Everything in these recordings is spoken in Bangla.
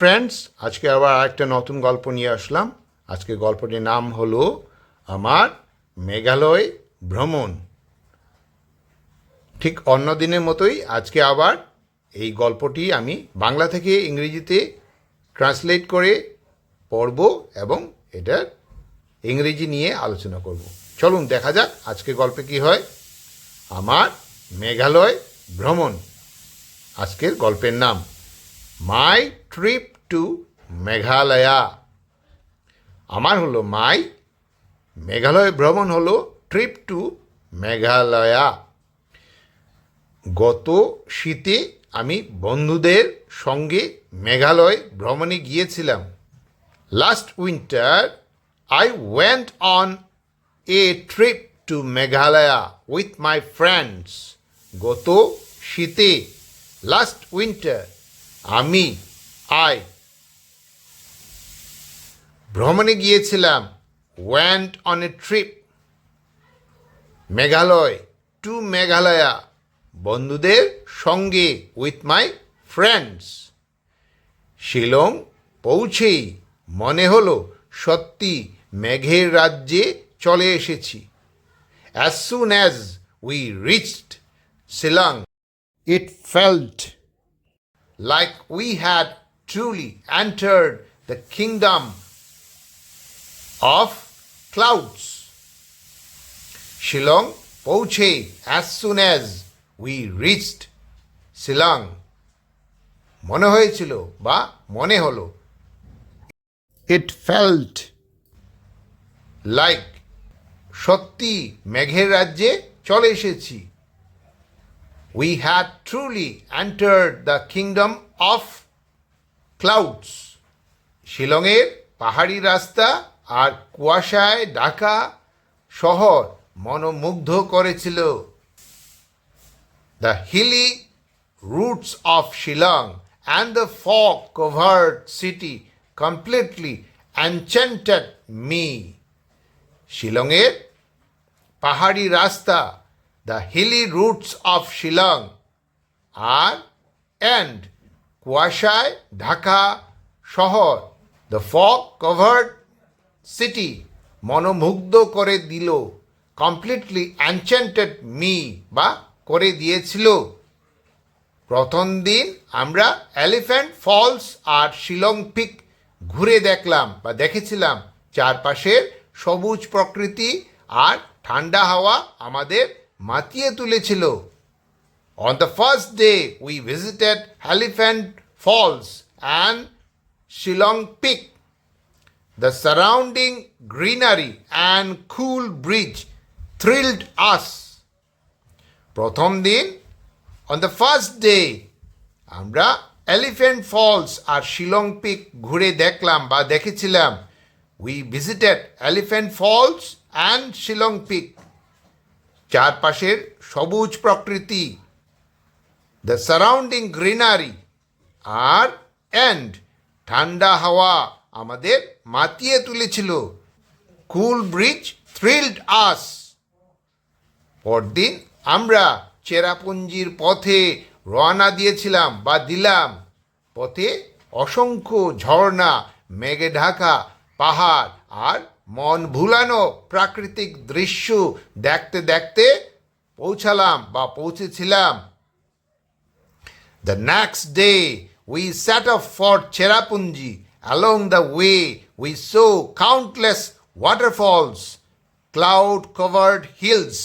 ফ্রেন্ডস আজকে আবার একটা নতুন গল্প নিয়ে আসলাম। আজকে গল্পটির নাম হলো আমার মেঘালয় ভ্রমণ। ঠিক অন্য দিনের মতোই আজকে আবার এই গল্পটি আমি বাংলা থেকে ইংরেজিতে ট্রান্সলেট করে পড়ব এবং এটার ইংরেজি নিয়ে আলোচনা করব। চলুন দেখা যাক আজকে গল্পে কি হয়। আমার মেঘালয় ভ্রমণ। আজকের গল্পের নাম। মাই ট্রিপ টু মেঘালয়া আমার হলো মাই মেঘালয় ভ্রমণ হলো ট্রিপ টু মেঘালয়া গত শীতে আমি বন্ধুদের সঙ্গে মেঘালয় ভ্রমণে গিয়েছিলাম। Last winter I went on a trip to Meghalaya with my friends গত শীতে লাস্ট উইন্টার আমি আই ভ্রমণে গিয়েছিলাম went on a trip Meghalaya to Meghalaya, বন্ধুদের সঙ্গে উইথ মাই ফ্রেন্ডস শিলং পৌঁছেই মনে হলো সত্যি মেঘের রাজ্যে চলে এসেছি। As soon as we reached Shillong it felt like we had truly entered the kingdom of clouds. Shillong পৌঁছে as soon as we reached Shillong মনে হয়েছিল বা মনে হলো ইট ফেল্ট লাইক সত্যি মেঘের রাজ্যে চলে এসেছি we had truly entered the kingdom of clouds. শিলংয়ের পাহাড়ি রাস্তা আর কুয়াশায় ঢাকা শহর মনোমুগ্ধ করেছিল the hilly routes of Shillong and the fog covered city completely enchanted me শিলংয়ের পাহাড়ি রাস্তা the hilly routes of Shillong R and কুয়াশায় ঢাকা শহর দ্য ফগ কভার্ড সিটি মনোমুগ্ধ করে দিল কমপ্লিটলি অ্যানচেন্টেড মি বা করে দিয়েছিল। প্রথম দিন আমরা এলিফ্যান্ট ফলস আর শিলং পিক ঘুরে দেখলাম বা দেখেছিলাম। চারপাশের সবুজ প্রকৃতি আর ঠান্ডা হাওয়া আমাদের মাতিয়ে তুলেছিল On the first day, we visited Elephant Falls and Shillong Peak. The surrounding greenery and cool bridge thrilled us. প্রথম দিন অন দ্য ফার্স্ট ডে আমরা এলিফ্যান্ট ফলস আর শিলং পিক ঘুরে দেখলাম বা দেখেছিলাম we visited Elephant Falls and Shillong Peak চারপাশের সবুজ প্রকৃতি দ্য সারাউন্ডিং গ্রিনারি আর অ্যান্ড ঠান্ডা হাওয়া আমাদের মাতিয়ে তুলেছিল। কুল ব্রিজ থ্রিল্ড আস পরদিন আমরা চেরাপুঞ্জির পথে রওনা দিয়েছিলাম বা দিলাম। পথে অসংখ্য ঝর্ণা, মেঘে ঢাকা, পাহাড় আর মন ভুলানো প্রাকৃতিক দৃশ্য দেখতে দেখতে পৌঁছালাম বা পৌঁছেছিলাম The next day, we set off for Cherrapunji. Along the way, we saw countless waterfalls, cloud covered hills,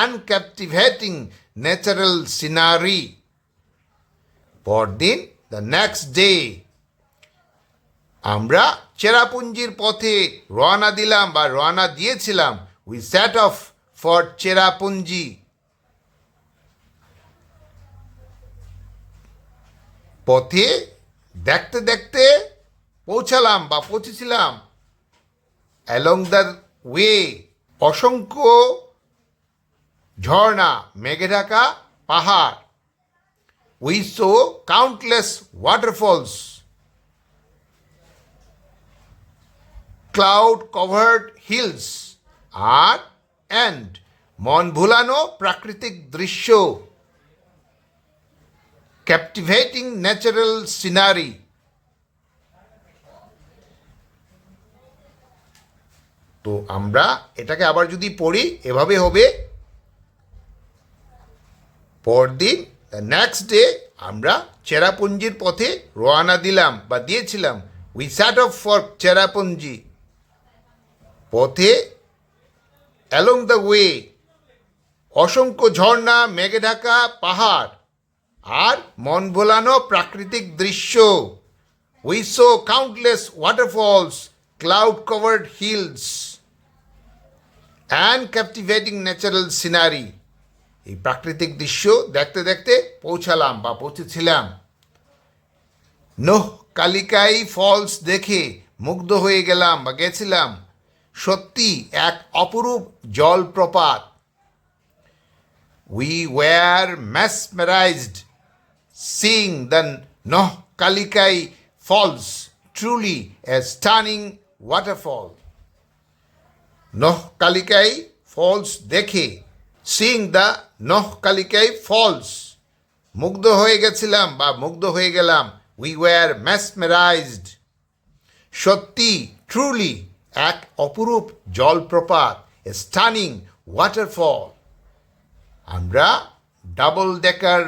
and captivating natural scenery. পরদিন the next day, আমরা চেরাপুঞ্জির পথে রওনা দিলাম বা রওনা দিয়েছিলাম। We set off for Cherrapunji পথে দেখতে দেখতে পৌঁছালাম বা পৌঁছেছিলাম। অ্যালং দ্য ওয়ে অসংখ্য ঝর্ণা মেঘে ঢাকা পাহাড়। We saw countless waterfalls cloud covered hills R and মন ভুলানো প্রাকৃতিক দৃশ্য। ক্যাপটিভেটিং ন্যাচারাল সিনারি তো আমরা এটাকে আবার যদি পড়ি, এভাবে হবে। পরদিন নেক্সট ডে আমরা চেরাপুঞ্জির পথে রোয়ানা দিলাম বা দিয়েছিলাম। We sat off for Cherrapunji. পথে অ্যালং দ্য ওয়ে অসংখ্য ঝর্ণা মেঘে ঢাকা পাহাড় আর মন ভোলানো প্রাকৃতিক দৃশ্য। We saw countless waterfalls cloud covered hills and captivating natural scenery এই প্রাকৃতিক দৃশ্য দেখতে দেখতে পৌঁছালাম বা পৌঁছেছিলাম। নোহ কালিকাই ফলস দেখে মুগ্ধ হয়ে গেলাম বা গেছিলাম। সত্যি এক অপরূপ জলপ্রপাত। We were mesmerised seeing the Nohkalikai falls truly a stunning waterfall Nohkalikai falls দেখে Singh the Nohkalikai false মুগ্ধ হয়ে গেছিলাম বা মুগ্ধ হয়ে গেলাম। উই ওয়ার ম্যাসমেরাইজড সত্যি ট্রুলি এক অপরূপ জলপ্রপাত স্টানিং ওয়াটারফল আমরা ডাবল ডেকার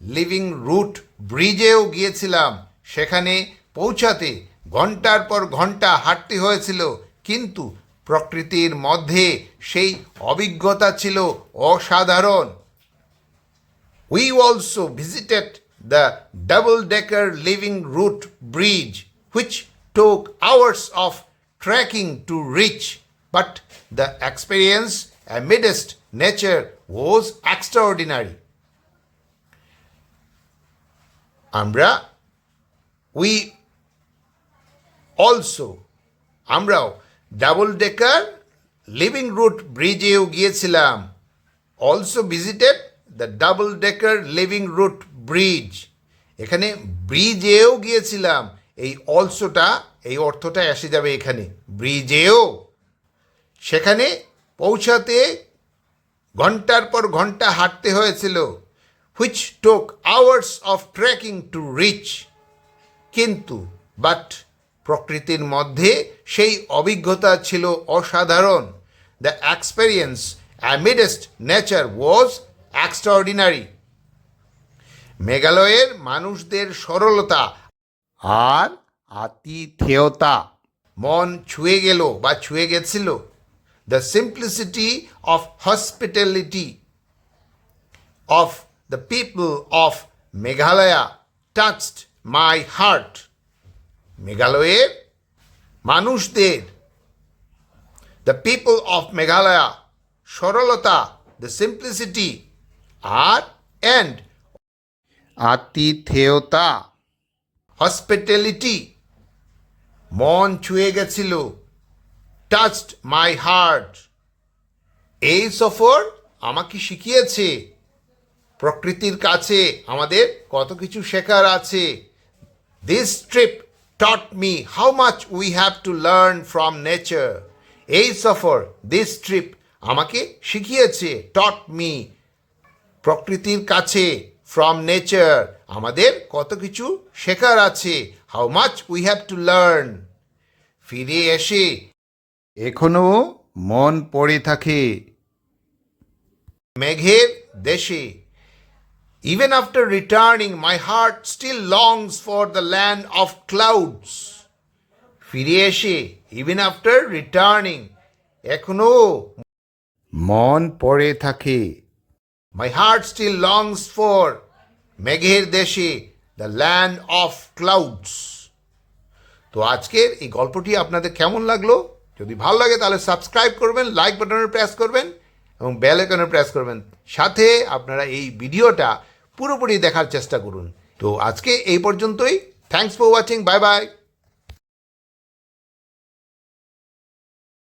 লিভিং রুট ব্রিজেও গিয়েছিলাম। সেখানে পৌঁছাতে ঘণ্টার পর ঘণ্টা হাঁটতে হয়েছিল, কিন্তু প্রকৃতির মধ্যে সেই অভিজ্ঞতা ছিল অসাধারণ। We also visited the double decker living root bridge which took hours of trekking to reach, but the experience amidst nature was extraordinary. আমরা উই অলসো আমরাও ডাবল ডেকার লিভিং রুট ব্রিজেও গিয়েছিলাম also visited the double decker living root bridge এখানে ব্রিজেও গিয়েছিলাম এই অলসোটা, এই অর্থটা এসে যাবে এখানে। ব্রিজেও। সেখানে পৌঁছাতে ঘণ্টার পর ঘণ্টা হাঁটতে হয়েছিল which took hours of trekking to reach কিন্তু বাট প্রকৃতির মধ্যে সেই অভিজ্ঞতা ছিল অসাধারণ। The experience amidst nature was extraordinary মেঘালয়ের মানুষদের সরলতা আর আতিথেয়তা। মন ছুঁয়ে গেল বা ছুঁয়ে গেছিল। The simplicity of hospitality of the people of Meghalaya touched my heart মেঘালয়ের মানুষদের। দ্য পিপল অফ মেঘালয়া সরলতা দ্য সিম্পলিসিটি আর অ্যান্ড আতিথেয়তা। হসপিটালিটি। মন ছুঁয়ে গেছিল। টাচড মাই হার্ট এই সফর আমাকে শিখিয়েছে। প্রকৃতির কাছে আমাদের কত কিছু শেখার আছে। This trip taught me how much we have to learn from nature এই সফর দিস ট্রিপ আমাকে শিখিয়েছে টট মি প্রকৃতির কাছে ফ্রম নেচার আমাদের কত কিছু শেখার আছে। How much we have to learn ফিরে এসে এখনও মন পড়ে থাকে। মেঘের দেশে। Even after returning my heart still longs for the land of clouds. ফিরে এসে ইভেন আফটার রিটার্নিং এখনও মন পড়ে থাকে। My heart still longs for মেঘের দেশে দ্য ল্যান্ড অফ ক্লাউডস তো আজকের এই গল্পটি আপনাদের কেমন লাগল? যদি ভালো লাগে তাহলে সাবস্ক্রাইব করবেন লাইক বাটনে প্রেস করবেন এবং বেল আইকনে প্রেস করবেন। সাথে আপনারা এই ভিডিওটা পুরোপুরি দেখার চেষ্টা করুন। তো আজকে এই পর্যন্তই। Thanks for watching bye bye